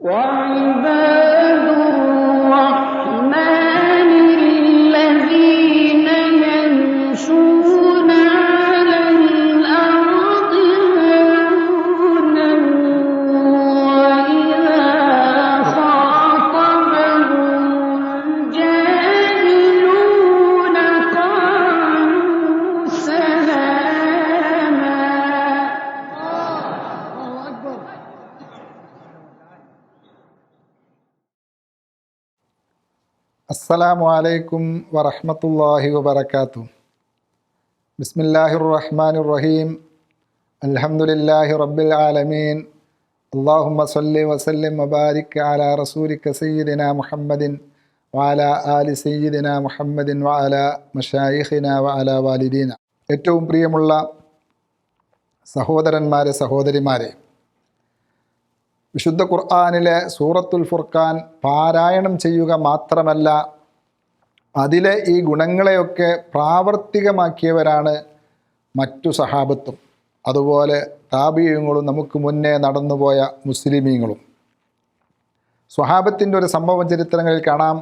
وعباد അസ്സലാമു അലൈക്കും വറഹമത്തല്ലാഹി വബറകാതുഹു. ബിസ്മില്ലാഹിർ റഹ്മാനിർ റഹീം അൽഹംദുലില്ലാഹി റബ്ബിൽ ആലമീൻ. അല്ലാഹുമ്മ സല്ലി വസല്ലിം വബാരിക് അലാ റസൂലിക്ക സയ്യിദിന മുഹമ്മദിൻ വാല ആലി സയ്യിദിന മുഹമ്മദിൻ വാല മഷായിഖിന വാല വാലിദീന. ഏറ്റവും പ്രിയമുള്ള സഹോദരന്മാരെ സഹോദരിമാരെ വിശുദ്ധ ഖുർആാനിലെ സൂറത്തുൽ ഫുർഖാൻ പാരായണം ചെയ്യുക മാത്രമല്ല അതിലെ ഈ ഗുണങ്ങളെയൊക്കെ പ്രാവർത്തികമാക്കിയവരാണ് മറ്റു സഹാബത്തും. അതുപോലെ താപീയങ്ങളും നമുക്ക് മുന്നേ നടന്നുപോയ മുസ്ലിമീങ്ങളും. സ്വഹാബത്തിന്റെ ഒരു സംഭവ ചരിത്രങ്ങളിൽ കാണാം.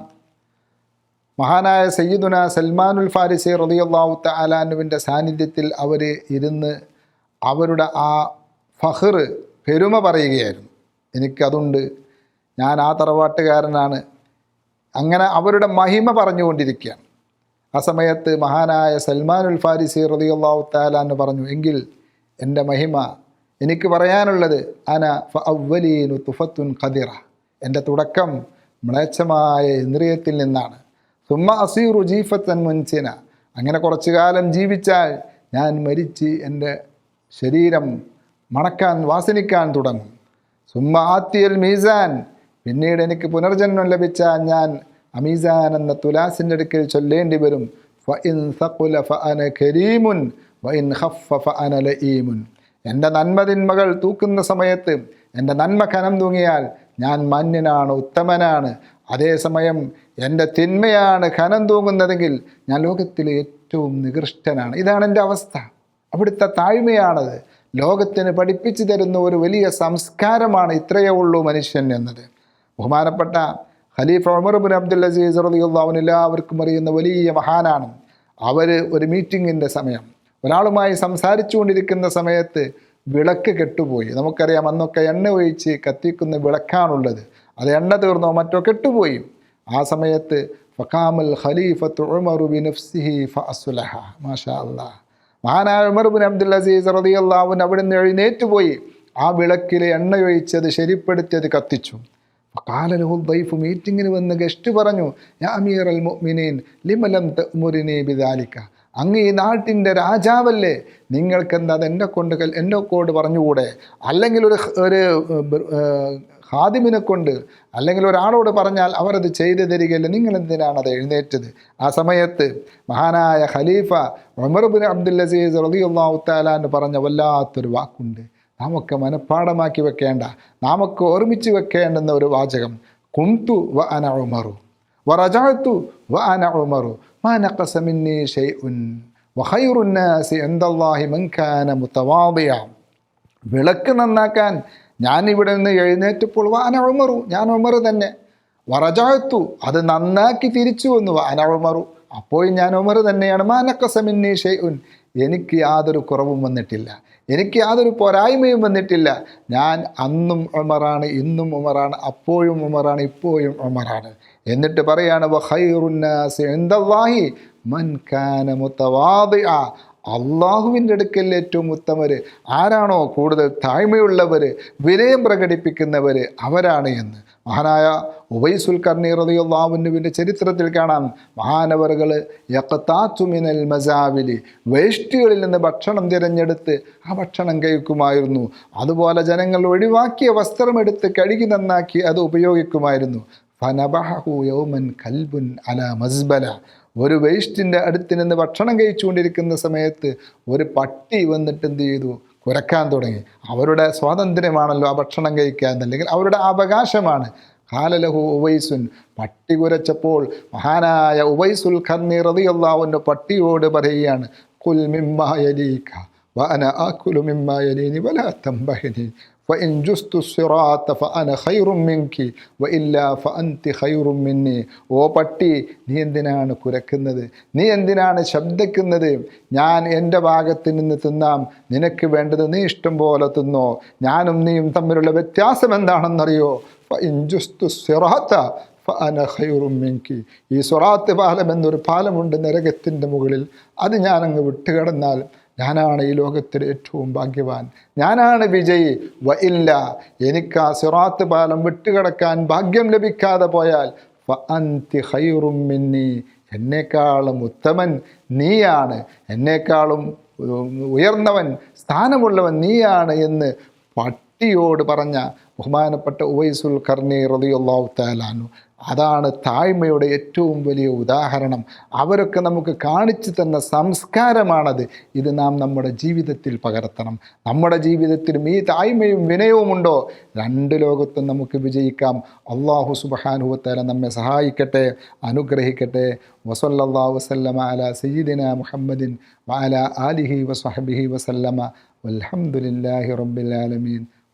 മഹാനായ സയ്യിദുന സൽമാനുൽ ഫാരിസി റളിയല്ലാഹു അലാനുവിന്റെ സാന്നിധ്യത്തിൽ അവർ ഇരുന്ന് അവരുടെ ആ ഫഹർ പെരുമ പറയുകയായിരുന്നു. എനിക്കതുണ്ട്. ഞാൻ ആ തറവാട്ടുകാരനാണ്. അങ്ങനെ അവരുടെ മഹിമ പറഞ്ഞുകൊണ്ടിരിക്കുകയാണ്. ആ സമയത്ത് മഹാനായ സൽമാനുൽ ഫാരിസി റളിയല്ലാഹു താലാന്ന് പറഞ്ഞു എങ്കിൽ എന്റെ മഹിമ എനിക്ക് പറയാനുള്ളത് അന ഫലീനു തുഫത്തുൻ ഖദിറ. എന്റെ തുടക്കം മ്ലേച്ഛമായ ഇന്ദ്രിയത്തിൽ നിന്നാണ്. സുമ്മ അസീറു ജീഫത്തൻ മുൻസിന. അങ്ങനെ കുറച്ചു കാലം ജീവിച്ചാൽ ഞാൻ മരിച്ച് എന്റെ ശരീരം മണക്കാൻ വാസനിക്കാൻ തുടങ്ങും. സുമ്മ ആത്തിയൽ മീസാൻ. പിന്നീട് എനിക്ക് പുനർജന്മം ലഭിച്ചാൽ ഞാൻ അമീസാൻ എന്ന തുലാസിന്റെ അടുക്കൽ ചൊല്ലേണ്ടി വരും. കരീമുൻ എന്റെ നന്മതിന്മകൾ തൂക്കുന്ന സമയത്ത് എന്റെ നന്മ കനം തൂങ്ങിയാൽ ഞാൻ മാന്യനാണ് ഉത്തമനാണ്. അതേസമയം എന്റെ തിന്മയാണ് കനം തൂങ്ങുന്നതെങ്കിൽ ഞാൻ ലോകത്തിലെ ഏറ്റവും നികൃഷ്ടനാണ്. ഇതാണ് എന്റെ അവസ്ഥ. അവിടുത്തെ താഴ്മയാണത്. ലോകത്തിന് പഠിപ്പിച്ചു തരുന്ന ഒരു വലിയ സംസ്കാരമാണ് ഇത്രയേ ഉള്ളൂ മനുഷ്യൻ എന്നത്. ബഹുമാനപ്പെട്ട ഖലീഫ ഉമർ ബിൻ അബ്ദുൽ അസീസ് റളിയല്ലാഹു എല്ലാവർക്കും അറിയുന്ന വലിയ മഹാനാണ്. അവർ ഒരു മീറ്റിങ്ങിന്റെ സമയം ഒരാളുമായി സംസാരിച്ചു കൊണ്ടിരിക്കുന്ന സമയത്ത് വിളക്ക് കെട്ടുപോയി. നമുക്കറിയാം അന്നൊക്കെ എണ്ണ ഒഴിച്ച് കത്തിക്കുന്ന വിളക്കാണുള്ളത്. അത് എണ്ണ തീർന്നോ മറ്റോ കെട്ടുപോയി. ആ സമയത്ത് ഫക്കാമൽ ഖലീഫത്ത് ഉമറു ബി നഫ്സിഹി ഫഅസ്ലഹ. മാഷാ അല്ലാഹ് മഹാനായ ഉമർ ബിൻ അബ്ദുൽ അസീസ് റളിയല്ലാഹു അവിടെ നിന്ന് എഴുന്നേറ്റുപോയി ആ വിളക്കിലെ എണ്ണയൊഴിച്ചത് ശരിപ്പെടുത്തി അത് കത്തിച്ചു. കാലലഹു ദൈഫ് മീറ്റിങ്ങിന് വന്ന് ഗസ്റ്റ് പറഞ്ഞു യാ അൽ മുഅ്മിനീൻ ലിമലം തഅ്മുരിനി ബിദാലിക്ക അങ്ങ് ഈ നാട്ടിന്റെ രാജാവല്ലേ? നിങ്ങൾക്കെന്താ അത് എന്നെ കൊണ്ട് എന്നെ കൊണ്ട് പറഞ്ഞുകൂടെ? അല്ലെങ്കിൽ ഒരു ഒരു ഹാദിമിനെ കൊണ്ട് അല്ലെങ്കിൽ ഒരാളോട് പറഞ്ഞാൽ അവരത് ചെയ്തു തരികയില്ല? നിങ്ങൾ എന്തിനാണ് അത് എഴുന്നേറ്റത്? ആ സമയത്ത് മഹാനായ ഖലീഫ ഉമർ ബിൻ അബ്ദുൽ അസീസ് റളിയല്ലാഹു തആലാന്ന് പറഞ്ഞ വല്ലാത്തൊരു വാക്കുണ്ട്. നാമൊക്കെ മനഃപ്പാടമാക്കി വെക്കേണ്ട നാമൊക്കെ ഒക്കെ ഓർമ്മിച്ച് വെക്കേണ്ടെന്ന ഒരു വാചകം. കുന്തു വ അന ഉമറു വ റജാത്തു വ അന ഉമറു വിളക്ക് നന്നാക്കാൻ ഞാൻ ഇവിടെ നിന്ന് എഴുന്നേറ്റപ്പോൾ വ അന ഉമറു ഞാൻ ഉമറു തന്നെ. വറജാത്തു അത് നന്നാക്കി തിരിച്ചു വന്നു അനവമറു അപ്പോൾ ഞാൻ ഉമറു തന്നെയാണ്. മാനക്കസമിന്നി ഷെയ്ഉൻ എനിക്ക് യാതൊരു കുറവും വന്നിട്ടില്ല. എനിക്ക് യാതൊരു പോരായ്മയും വന്നിട്ടില്ല. ഞാൻ അന്നും ഉമറാണ് ഇന്നും ഉമറാണ് അപ്പോഴും ഉമറാണ് ഇപ്പോഴും ഉമറാണ്. എന്നിട്ട് പറയാണ് അള്ളാഹുവിന്റെ അടുക്കൽ ഏറ്റവും ഉത്തമർ ആരാണോ കൂടുതൽ താഴ്മയുള്ളവർ വിനയം പ്രകടിപ്പിക്കുന്നവർ അവരാണ് എന്ന്. മഹാനായ ഉബൈസുൽ കർണി റതിയുള്ളാവുന്നുവിന്റെ ചരിത്രത്തിൽ കാണാം. മഹാനവറുകൾ യക്കത്താത്തുമിനൽ മസാവിലി വേഷ്ടികളിൽ നിന്ന് ഭക്ഷണം തിരഞ്ഞെടുത്ത് ആ ഭക്ഷണം കഴിക്കുമായിരുന്നു. അതുപോലെ ജനങ്ങൾ ഒഴിവാക്കിയ വസ്ത്രമെടുത്ത് കഴുകി നന്നാക്കി അത് ഉപയോഗിക്കുമായിരുന്നു. ഫനബഹു യൗമൻ കൽബുൻ അല മസ്ബല. ഒരു വേസ്റ്റിന്റെ അടുത്ത് നിന്ന് ഭക്ഷണം കഴിച്ചുകൊണ്ടിരിക്കുന്ന സമയത്ത് ഒരു പട്ടി വന്നിട്ട് എന്ത് ചെയ്തു? കുരക്കാൻ തുടങ്ങി. അവരുടെ സ്വാതന്ത്ര്യമാണല്ലോ ആ ഭക്ഷണം കഴിക്കാൻ അല്ലെങ്കിൽ അവരുടെ അവകാശമാണ്. കാലലഹു ഉവൈസുൻ പട്ടി കുരച്ചപ്പോൾ മഹാനായ ഉവൈസുൽ ഖന്നി റതിയല്ലാവുന്റെ പട്ടിയോട് പറയുകയാണ് കുൽ മിമ്മ യലീക ആ ആക്കുലു മിമ്മ യലീനി വലാ തംബഹിനി. فإن جست الصراط فأنا خير منك وإلا فأنت خير مني ഓ പട്ടി നീ എന്തിനാണ് കുരക്കുന്നത് നീ എന്തിനാണ് ശബ്ദിക്കുന്നത് ഞാൻ എൻ്റെ ഭാഗത്ത് നിന്ന് തിന്നാം നിനക്ക് വേണ്ടത് നീ ഇഷ്ടം പോലെ തിന്നോ ഞാനും നീയും തമ്മിലുള്ള വ്യത്യാസം എന്താണെന്നറിയോ فإن جست الصراط ഫഅന ഖൈറും മിൻകി ഈ സ്വറാത്ത് പാലം എന്നൊരു പാലമുണ്ട് നരകത്തിൻ്റെ മുകളിൽ അത് ഞാനങ്ങ് വിട്ടുകിടന്നാൽ ഞാനാണ് ഈ ലോകത്തിലെ ഏറ്റവും ഭാഗ്യവാൻ. ഞാനാണ് വിജയി. വ ഇല്ല. എനിക്ക് ആ സിറാത്ത് പാലം വിട്ടുകിടക്കാൻ ഭാഗ്യം ലഭിക്കാതെ പോയാൽ അന്തി ഹൈറും മിന്നി. എന്നെക്കാളും ഉത്തമൻ നീയാണ്. എന്നെക്കാളും ഉയർന്നവൻ സ്ഥാനമുള്ളവൻ നീയാണ് എന്ന് പട്ടിയോട് പറഞ്ഞ ബഹുമാനപ്പെട്ട ഉവൈസുൽ കർണി റളിയല്ലാഹു താലാനു അതാണ് താഴ്മയുടെ ഏറ്റവും വലിയ ഉദാഹരണം. അവരൊക്കെ നമുക്ക് കാണിച്ചു തന്ന സംസ്കാരമാണത്. ഇത് നാം നമ്മുടെ ജീവിതത്തിൽ പകർത്തണം. നമ്മുടെ ജീവിതത്തിലും ഈ താഴ്മയും വിനയവുമുണ്ടോ രണ്ട് ലോകത്തും നമുക്ക് വിജയിക്കാം. അള്ളാഹു സുബഹാനുവത്താല നമ്മെ സഹായിക്കട്ടെ അനുഗ്രഹിക്കട്ടെ. വസല്ലാ വസല്ലമ അല സയ്യിദിന മുഹമ്മദിൻ വാല ആലിഹി വസ്ഹബിഹി വസല്ലമ. അലഹമുല്ലാഹി റബ്ബിൽ